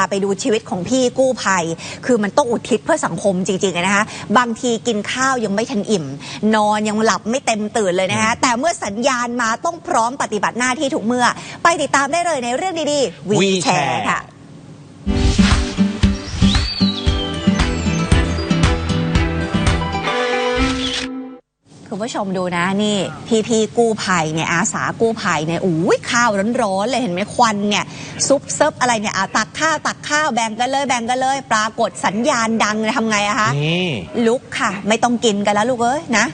าไปดูชีวิตของพี่กู้ภัย คือมันต้องอุทิศเพื่อสังคมจริงๆอะนะคะ บางทีกินข้าวยังไม่ทันอิ่ม นอนยังหลับไม่เต็มตื่นเลยนะคะ แต่เมื่อสัญญาณมาต้องพร้อมปฏิบัติหน้าที่ทุกเมื่อ ไปติดตามได้เลยในเรื่องดีๆวีแชร์ WeChat ค่ะคุณผู้ชมดูนะนี่พี่พี่ๆกู้ภัยเนี่ยอาสากู้ภัยเนี่ยอุ้ยข้าวร้อนๆเลยเห็นไหมควันเนี่ยซุปเซิบอะไรเนี่ยอะตัก ข้าวตักข้าวแบ่งกันเลยแบ่งกันเลย ปรากฏสัญญาณดังเลยทำไงอะคะนี่ลุกค่ะ ไม่ต้องกินกันแล้วลูกเอ้ยนะ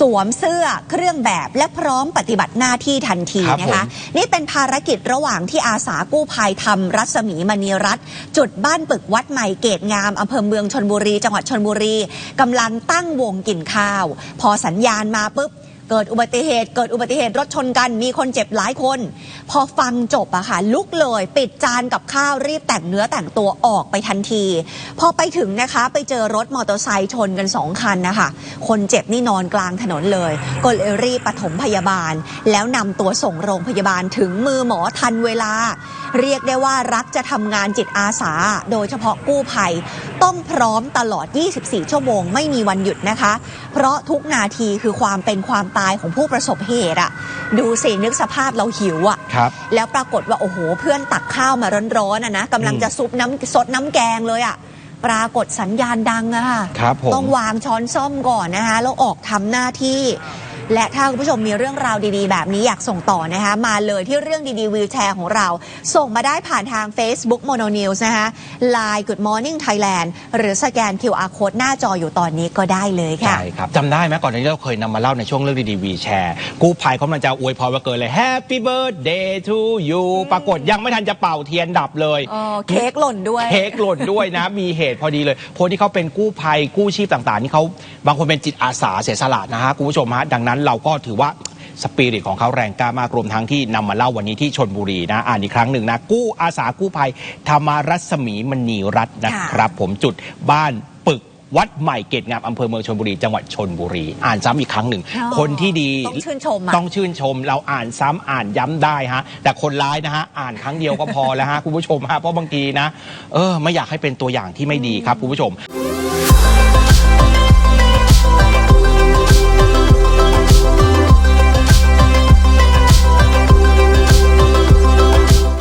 สวมเสื้อเครื่องแบบและพร้อมปฏิบัติหน้าที่ทันทีครับนะคะผมนี่เป็นภารกิจระหว่างที่อาสากู้ภัยทำรัศมีมณีรัตน์จุดบ้านปึกวัดใหม่เกตงามอำเภอเมืองชนบุรี จังหวัดชนบุรีกำลังตั้งวงกินข้าว พอสัญญาณมาปุ๊บ เกิดอุบัติเหตุ เกิดอุบัติเหตุรถชนกัน มีคนเจ็บหลายคน พอฟังจบอะค่ะลุกเลย ปิดจานกับข้าวรีบแต่งเนื้อแต่งตัวออกไปทันที พอไปถึงนะคะ ไปเจอรถมอเตอร์ไซค์ชนกันสองคันนะคะคนเจ็บนี่นอนกลางถนนเลย ก็เลยรีบปฐมพยาบาล แล้วนำตัวส่งโรงพยาบาลถึงมือหมอทันเวลาเรียกได้ว่ารักจะทำงานจิตอาสา โดยเฉพาะกู้ภัย ต้องพร้อมตลอด 24 ชั่วโมงไม่มีวันหยุดนะคะ เพราะทุกนาทีคือความเป็นความตายของผู้ประสบเหตุอะดูสินึกสภาพเราหิวอะครับแล้วปรากฏว่าโอ้โห เพื่อนตักข้าวมาร้อนๆอะนะกำลังจะซุปน้ำซดน้ำแกงเลยอะปรากฏสัญญาณดังอะค่ะครับผมต้องวางช้อนซ่อมก่อนนะคะแล้วออกทำหน้าที่ และถ้าคุณผู้ชมมีเรื่องราวดีๆ แบบนี้อยากส่งต่อนะคะมาเลยที่เรื่องดีๆวีลแชร์ของเรา ส่งมาได้ผ่านทาง Facebook Mono News นะคะ Line Good Morning Thailand หรือสแกน QR Code หน้าจออยู่ตอนนี้ก็ได้เลยค่ะ ใช่ครับจำได้ไหมก่อนหน้านี้เราเคยนำมาเล่าในช่วงเรื่องดีๆวีแชร์กู้ภัยเขามันจะอวยพรวันเกิดเลย Happy Birthday to you ปรากฏยังไม่ทันจะเป่าเทียนดับเลยอ๋อเค้กหล่นด้วย เค้กหล่นด้วยนะ มีเหตุพอดีเลย คนที่เขาเป็นกู้ภัยกู้ชีพต่างๆนี่เขาบางคนเป็นจิตอาสาเสียสละนะฮะคุณผู้ชมฮะดังนั้นเราก็ถือว่าสปิริตของเขาแรงกล้ามากรวมทั้งที่นำมาเล่าวันนี้ที่ชนบุรีนะ อ่านอีกครั้งหนึ่งนะ กู้อาสากู้ภัย ธรรมรัศมีมณีรัตน์นะครับ ผมจุดบ้านปึกวัดใหม่เกตงามอำเภอเมืองชนบุรี จังหวัดชนบุรี อ่านซ้ำอีกครั้งหนึ่ง อ๋อคนที่ดีต้องชื่นชมอะต้องชื่นชม เราอ่านซ้ำอ่านย้ำได้ฮะ แต่คนร้ายนะฮะอ่านครั้งเดียวก็พอแล้วฮะคุณผู้ชมฮะเพราะบางทีนะเออไม่อยากให้เป็นตัวอย่างที่ไม่ดีครับคุณผู้ชม